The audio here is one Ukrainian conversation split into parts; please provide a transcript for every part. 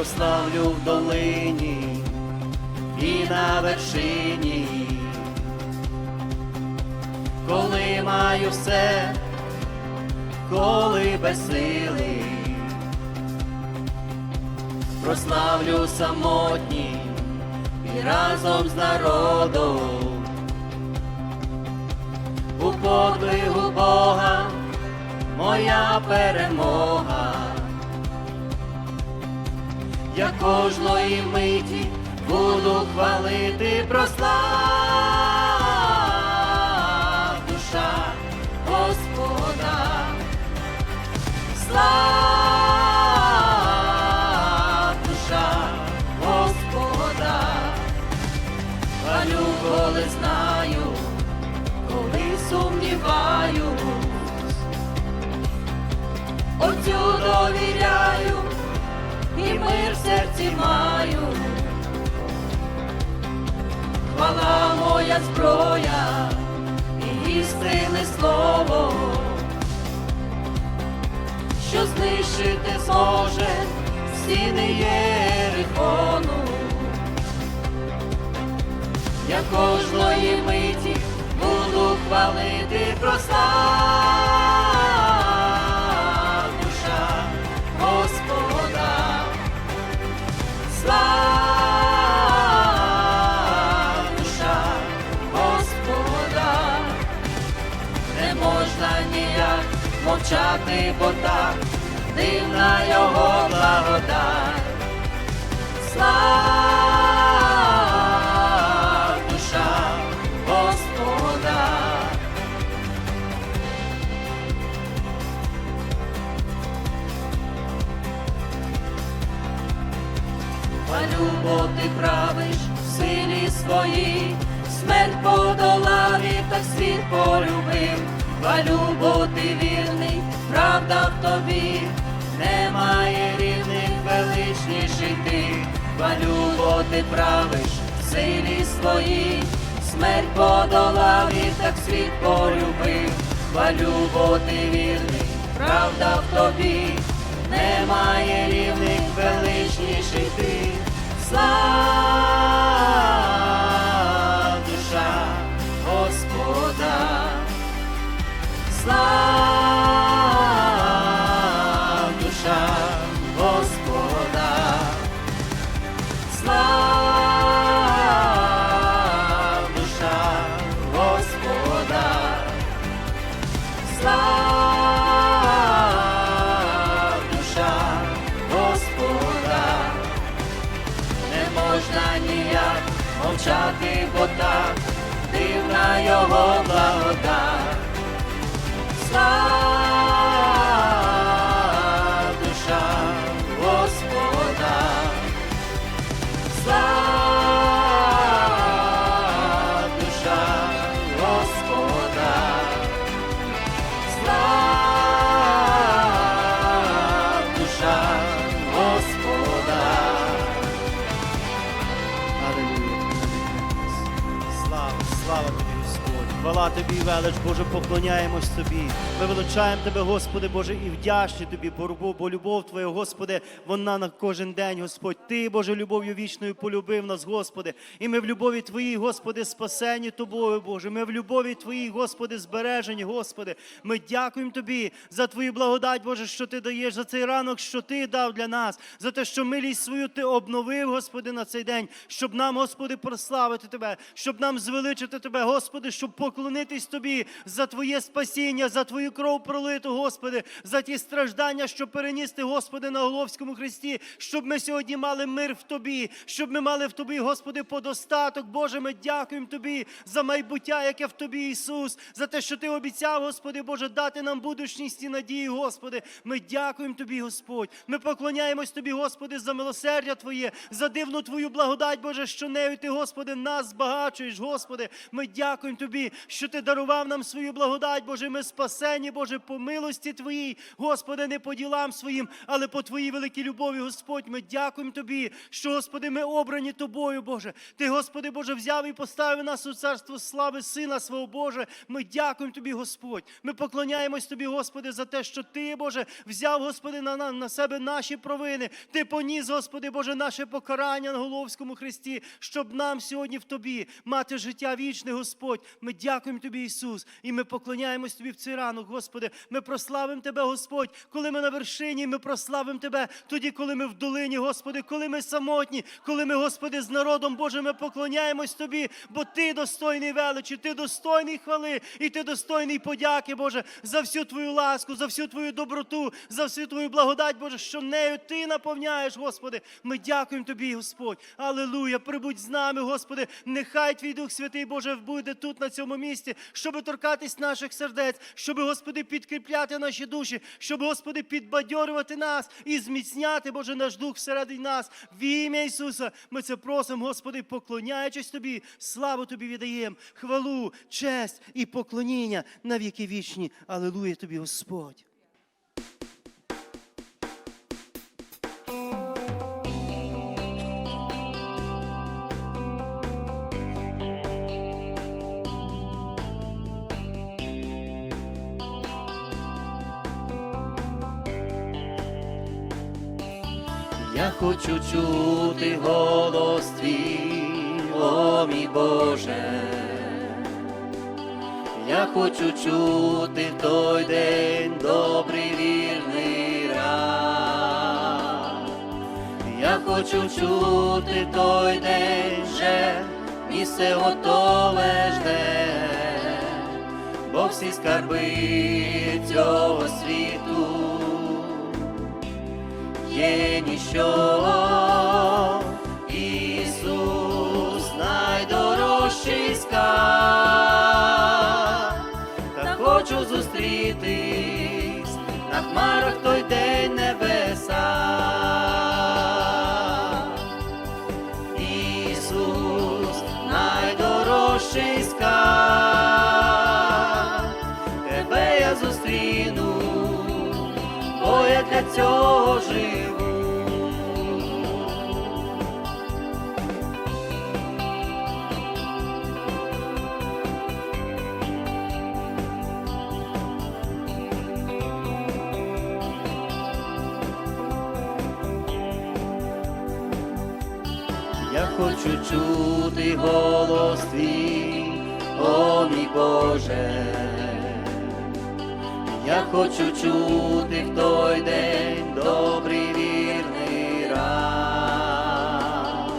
прославлю в долині і на вершині, коли маю все, коли безсилий, прославлю самотній і разом з народом у подвигу Бога моя перемога. Я кожної миті буду хвалити прослав душа Господа. Слав і мир в серці маю. Хвала моя зброя і істинне слово, що знищити зможе стіни Єрихону. Я кожної миті буду хвалити прослав мовчати, бо так дивна його благодать. Слава душа Господа. Хвалю, бо ти правиш в силі своїй, смерть подолав і так світ полюбив. Хвалю, бо ти вірний, правда в тобі, немає рівних величніший ти. Хвалю, ти правиш в силі своїй, смерть подолав і так світ полюбив. Хвалю, бо ти вірний, правда в тобі, немає рівних величніший ти. Слава душа Господа, слава мовчати, бо так дивна його благодать. Слава, слава тобі, Господь. Хвала тобі, велич, Боже, поклоняємось тобі. Ми величаємо тебе, Господи, Боже, і вдячні тобі, бо бо любов Твоя, Господи, вона на кожен день, Господь. Ти, Боже, любов'ю вічною полюбив нас, Господи. І ми в любові Твоїй, Господи, спасені Тобою, Боже. Ми в любові Твоїй, Господи, збережені, Господи. Ми дякуємо Тобі за Твою благодать, Боже, що Ти даєш, за цей ранок, що Ти дав для нас, за те, що милість свою Ти обновив, Господи, на цей день, щоб нам, Господи, прославити Тебе, щоб нам звеличити Тебе, Господи, щоб поклонитись Тобі за Твоє спасіння, за Твою кров пролиту, Господи, за ті страждання, що переніс Ти, Господи, на Головському Христі, щоб ми сьогодні мали мир в Тобі, щоб ми мали в Тобі, Господи, подостаток. Боже, ми дякуємо Тобі за майбуття, яке в Тобі, Ісус, за те, що Ти обіцяв, Господи, Боже, дати нам будучність і надії, Господи. Ми дякуємо Тобі, Господь. Ми поклоняємось Тобі, Господи, за милосердя Твоє, за дивну Твою благодать, Боже, що нею Ти, Господи, нас збагачуєш, Господи. Ми дякуємо Тобі що Ти дарував нам свою благодать, Боже. Ми спасені, Боже, по милості Твоїй, Господи, не по ділам своїм, але по Твоїй великій любові, Господь. Ми дякуємо Тобі, що, Господи, ми обрані Тобою, Боже. Ти, Господи, Боже, взяв і поставив нас у царство слави Сина свого Боже. Ми дякуємо Тобі, Господь. Ми поклоняємось Тобі, Господи, за те, що Ти, Боже, взяв, Господи, на, на, на себе наші провини. Ти поніс, Господи, Боже, наше покарання на Головському Христі, щоб нам сьогодні в Тобі мати життя вічне, Господь. Ми дякуємо Тобі, Ісус, і ми поклоняємось Тобі в цей ранок, Господи. Ми прославимо Тебе, Господь, коли ми на вершині, ми прославимо Тебе тоді, коли ми в долині, Господи, коли ми самотні, коли ми, Господи, з народом Боже, ми поклоняємось Тобі, бо Ти достойний величі, Ти достойний хвали, і Ти достойний подяки, Боже, за всю Твою ласку, за всю Твою доброту, за всю Твою благодать, Боже, що нею Ти наповняєш, Господи. Ми дякуємо Тобі, Господь. Алілуя. Прибудь з нами, Господи. Нехай Твій Дух Святий, Боже, буде тут, на цьому місці, щоб торкатись наших сердець, щоб, Господи, підкріпляти наші душі, щоб, Господи, підбадьорювати нас і зміцняти, Боже, наш дух всередині нас. В ім'я Ісуса ми це просимо, Господи, поклоняючись Тобі, славу Тобі віддаємо, хвалу, честь і поклоніння на віки вічні. Алілуя Тобі, Господь. Я хочу чути голос твій, о мій Боже. Я хочу чути в той день добрий вірний рад. Я хочу чути той день вже місце готове жде, бо всі скарби ніщо. Ісус найдорожчий скарб, та хочу зустрітись на хмарах той день небеса. Ісус найдорожчий скарб, тебе я зустріну бо я для цього хочу чути голос твій, о мій Боже. Я хочу чути в той день добрий вірний рад.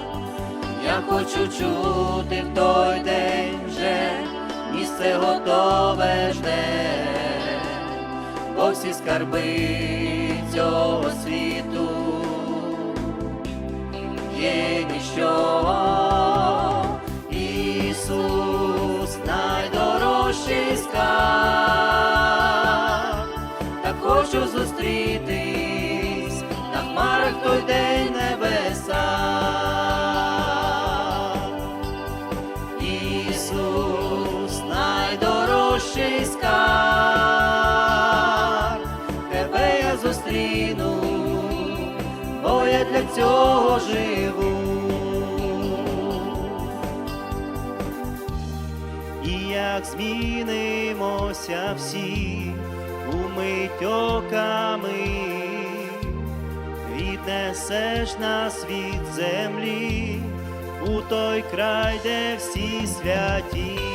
Я хочу чути в той день вже місце готове жде, бо всі скарби цього світу є ніщо. Хочу зустрітись на хмарах той день небеса. Ісус найдорожчий скарб, тебе я зустріну, бо я для цього живу. І як змінимося всі умить оками, віднесеш нас від землі у той край, де всі святі.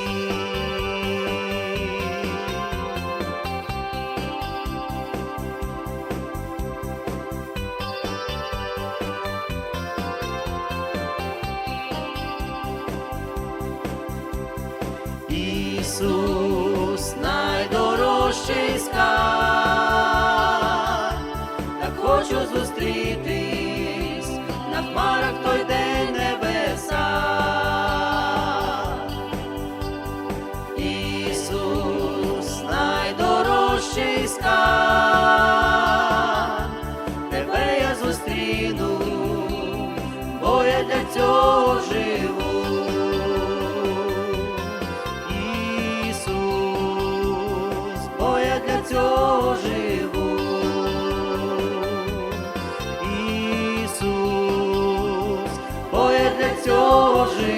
Цього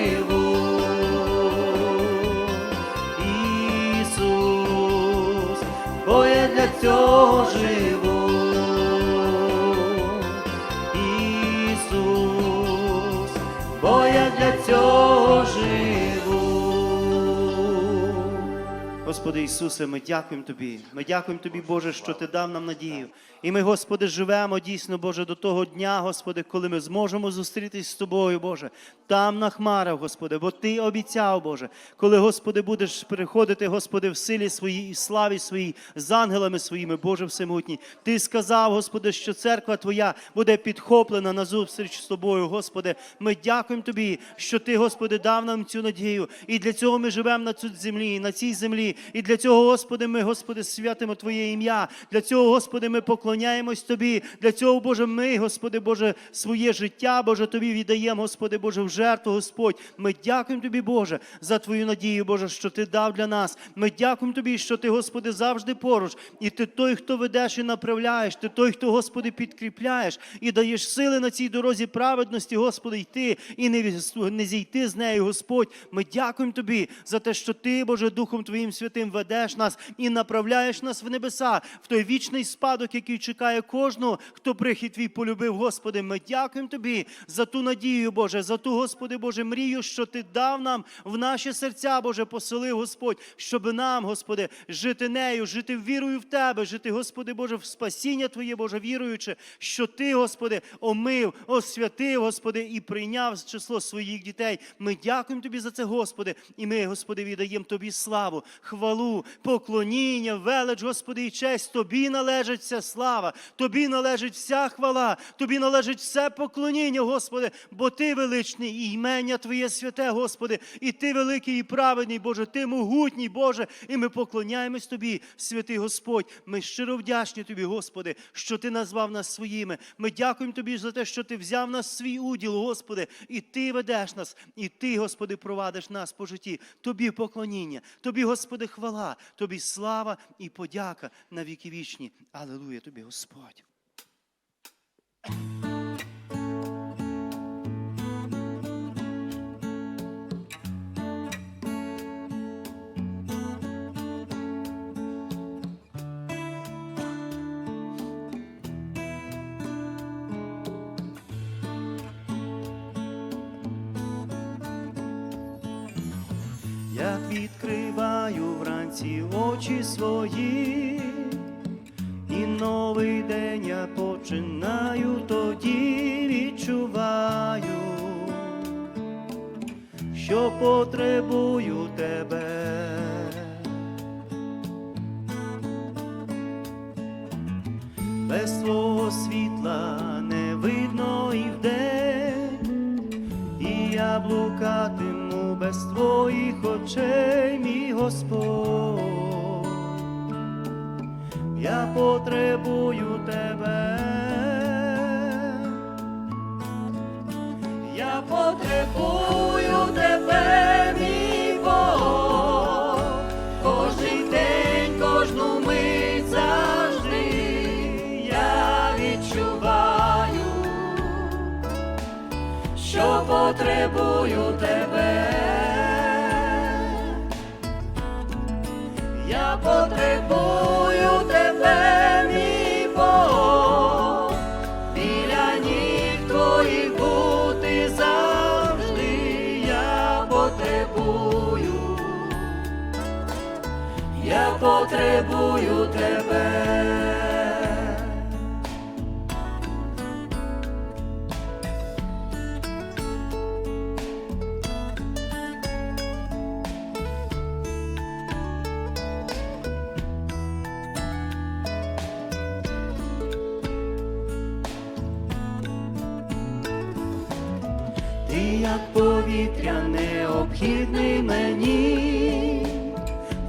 Господи Ісусе, ми дякуємо Тобі. Ми дякуємо Тобі, Боже, що Ти дав нам надію. І ми, Господи, живемо дійсно, Боже, до того дня, Господи, коли ми зможемо зустрітись з Тобою, Боже, там на хмарах, Господи, бо Ти обіцяв, Боже, коли, Господи, будеш приходити, Господи, в силі своїй і славі своїй з ангелами своїми, Боже Всемогутній. Ти сказав, Господи, що церква Твоя буде підхоплена на зустріч з Тобою, Господи. Ми дякуємо Тобі, що Ти, Господи, дав нам цю надію. І для цього ми живемо на цій землі, на цій землі. І для цього, Господи, ми, Господи, святимо Твоє ім'я. Для цього, Господи, ми поклоняємось Тобі. Для цього, Боже, ми, Господи, Боже, своє життя, Боже, Тобі віддаємо, Господи, Боже, в жертву, Господь. Ми дякуємо Тобі, Боже, за Твою надію, Боже, що Ти дав для нас. Ми дякуємо Тобі, що Ти, Господи, завжди поруч. І Ти той, хто ведеш і направляєш, Ти той, хто, Господи, підкріпляєш і даєш сили на цій дорозі праведності, Господи, йти і не, не зійти з нею, Господь. Ми дякуємо Тобі за те, що Ти, Боже, Духом Твоїм Святим ведеш нас і направляєш нас в небеса, в той вічний спадок, який чекає кожного, хто прихід твій полюбив, Господи. Ми дякуємо Тобі за ту надію, Боже, за ту, Господи, Боже, мрію, що Ти дав нам в наші серця, Боже, поселив, Господь, щоб нам, Господи, жити нею, жити вірою в Тебе, жити, Господи, Боже, в спасіння Твоє, Боже, віруючи, що Ти, Господи, омив, освятив, Господи, і прийняв число своїх дітей. Ми дякуємо Тобі за це, Господи, і ми, Господи, віддаємо Тобі славу, хвалу, поклоніння, велич, Господи, і честь. Тобі належить вся слава, Тобі належить вся хвала, Тобі належить все поклоніння, Господи, бо Ти величний, і імення Твоє святе, Господи, і Ти великий і праведний, Боже, Ти могутній, Боже, і ми поклоняємось Тобі, святий Господь. Ми щиро вдячні Тобі, Господи, що Ти назвав нас своїми. Ми дякуємо Тобі за те, що Ти взяв нас свій уділ, Господи, і Ти ведеш нас, і Ти, Господи, провадиш нас по житті. Тобі поклоніння, Тобі, Господи, хвала, Тобі слава і подяка на віки вічні. Алелуя Тобі, Господь. Відкриваю вранці очі свої, і новий день я починаю, тоді відчуваю, що потребую тебе. Без твого світла не видно і вдень, без твоїх очей, мій Господь. Я потребую тебе. Я потребую тебе, мій Бог, кожний день, кожну мить завжди я відчуваю що потребую тебе. Потребую тебе, мій біля ніг бути завжди я потребую, я потребую тебе. Як повітря необхідний мені,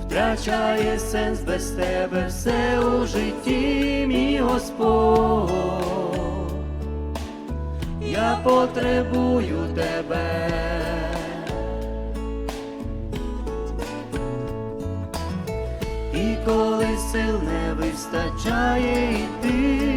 втрачає сенс без тебе все у житті, мій Господь. Я потребую тебе. І коли сил не вистачає йти,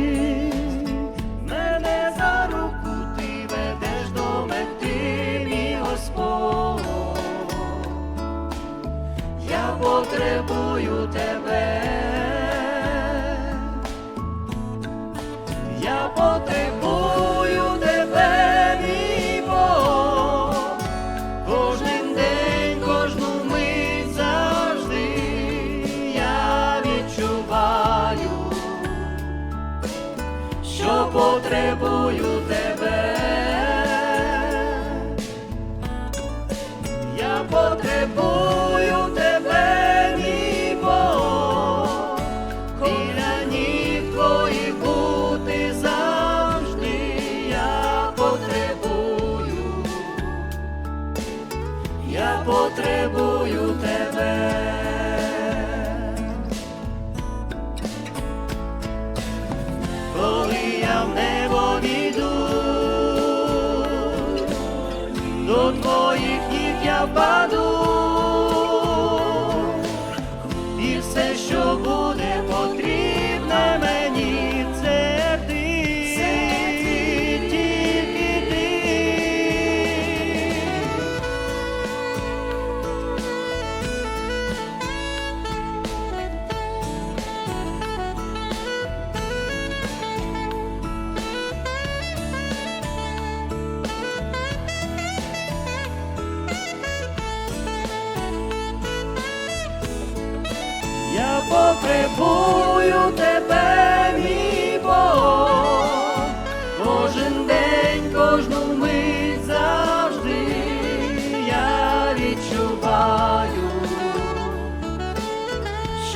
Я потребую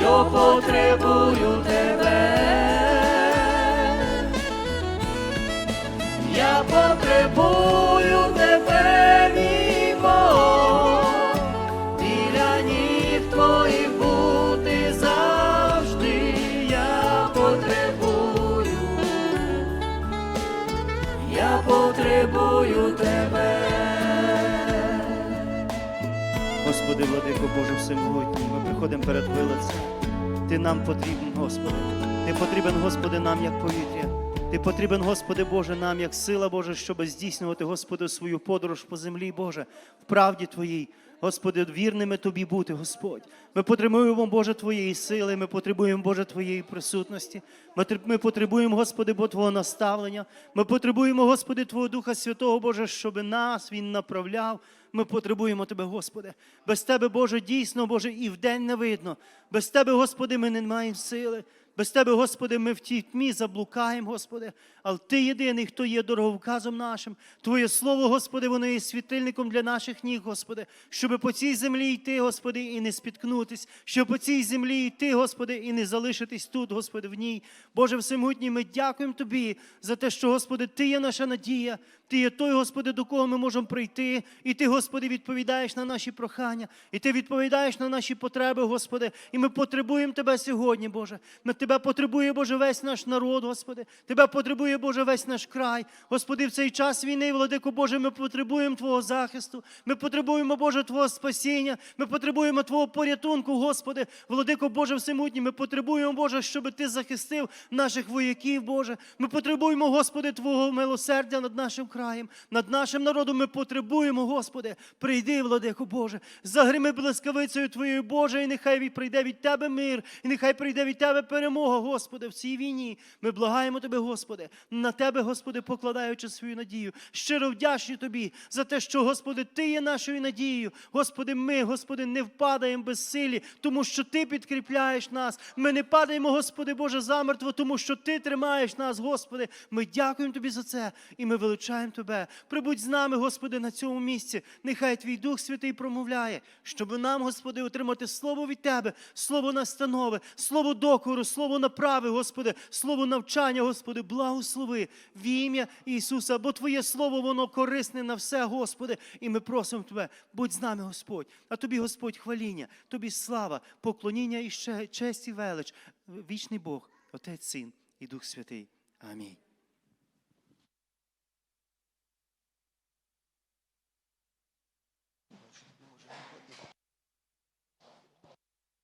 що потребую тебе. Я потребую тебе, мій Бог, біля ніг твоїх бути завжди я потребую, я потребую тебе. Господи, владико Боже всемогутній, ми приходимо перед Твоє лице. Ти нам потрібен, Господи. Ти потрібен, Господи, нам як повітря. Ти потрібен, Господи Боже, нам як сила Божа, щоб здійснювати, Господи, свою подорож по землі, Боже, в правді Твоїй. Господи, вірними Тобі бути, Господь. Ми потребуємо, Боже, Твоєї сили, ми потребуємо, Боже, Твоєї присутності. Ми, потребуємо, Господи, Бо Твого наставлення. Ми потребуємо, Господи, Твого Духа Святого, Боже, щоб нас Він направляв. Ми потребуємо Тебе, Господи. Без Тебе, Боже, дійсно, Боже, і вдень не видно. Без Тебе, Господи, ми не маємо сили. Без Тебе, Господи, ми в тій тьмі заблукаємо, Господи. Але Ти єдиний, хто є дороговказом нашим. Твоє Слово, Господи, воно є світильником для наших ніг, Господи, щоб по цій землі йти, Господи, і не спіткнутись, щоб по цій землі йти, Господи, і не залишитись тут, Господи, в ній. Боже всемогутній, ми дякуємо Тобі за те, що, Господи, Ти є наша надія, Ти є той, Господи, до кого ми можемо прийти. І Ти, Господи, відповідаєш на наші прохання, і Ти відповідаєш на наші потреби, Господи. І ми потребуємо Тебе сьогодні, Боже. Ми Тебе потребує, Боже, весь наш народ, Господи. Тебе потребує, Боже, весь наш край. Господи, в цей час війни, владико Боже, ми потребуємо Твого захисту. Ми потребуємо, Боже, Твого спасіння. Ми потребуємо Твого порятунку, Господи. Владико Боже, всемутній. Ми потребуємо, Боже, щоб Ти захистив наших вояків, Боже. Ми потребуємо, Господи, Твого милосердя над нашим краєм, над нашим народом. Ми потребуємо, Господи. Прийди, владико Боже, загрими блискавицею Твоєю, Боже, і нехай прийде від Тебе мир, і нехай прийде від Тебе перемога, Господи, в цій війні. Ми благаємо Тебе, Господи, на Тебе, Господи, покладаючи свою надію. Щиро вдячні Тобі за те, що, Господи, Ти є нашою надією. Господи, ми, Господи, не впадаємо без силі, тому що Ти підкріпляєш нас. Ми не падаємо, Господи Боже, замертво, тому що Ти тримаєш нас, Господи. Ми дякуємо Тобі за це і ми величаємо Тебе. Прибудь з нами, Господи, на цьому місці. Нехай Твій Дух Святий промовляє, щоб нам, Господи, отримати слово від Тебе, слово настанови, слово докору, слово направи, Господи, слово навчання, Господи, благослови в ім'я Ісуса, бо Твоє слово, воно корисне на все, Господи. І ми просимо Тебе, будь з нами, Господь. А Тобі, Господь, хваління, Тобі слава, поклоніння і ще честь і велич. Вічний Бог, Отець, Син і Дух Святий. Амінь.